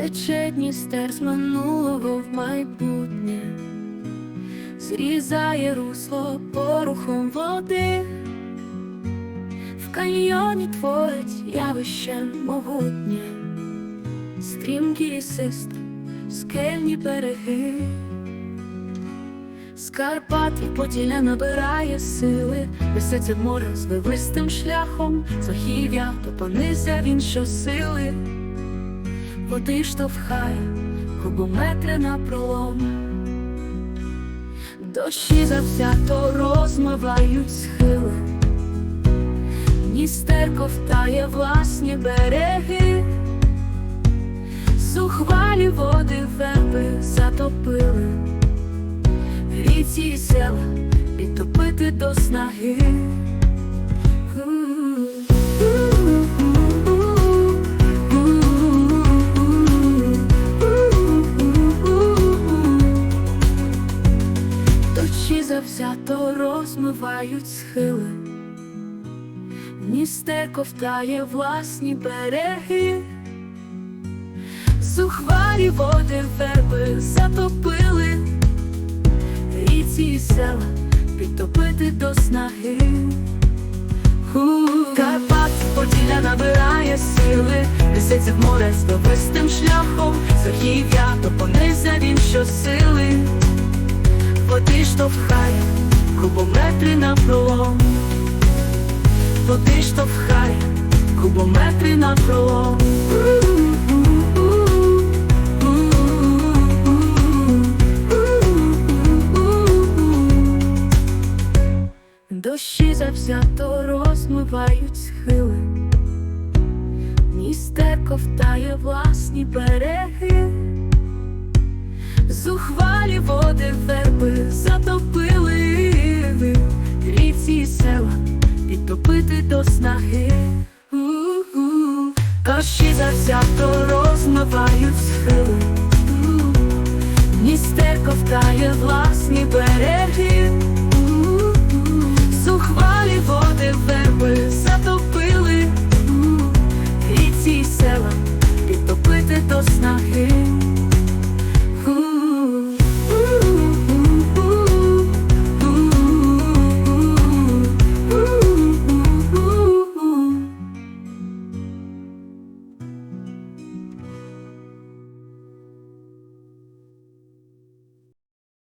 Тече Дністер з минулого в майбутнє, зрізає русло порухом води, в каньйоні творить явище могутнє, стрімкі лісист, скельні береги, з Карпат і Поділля набирає сили, несеться море з вивистим шляхом, захів'я, то понизя він щосили води штовхає, кубометри на пролом. Дощі завзято розмивають схили, Дністер ковтає власні береги, Сухвалі води верби затопили, ріці і села підтопити до снаги. Завзято розмивають схили, Дністер ковтає власні береги, Зухвалі води верби затопили, ріці і села підтопити до снаги. Карпат Поділля набирає сили, несеться в море з довистим шляхом, Захів'я то понизя він щосили, води штовхає, кубометри на пролом, води штовхає, кубометри на пролом. Дощі завзято розмивають схили, Дністер ковтає власні береги, Зухвалі води верби затопили ви рівці і села підтопити до снаги. У -у завзято розмивають схили, У ковтає власні береги. У. Зухвалі води верби затопили, У ріці і села підтопити до снаги.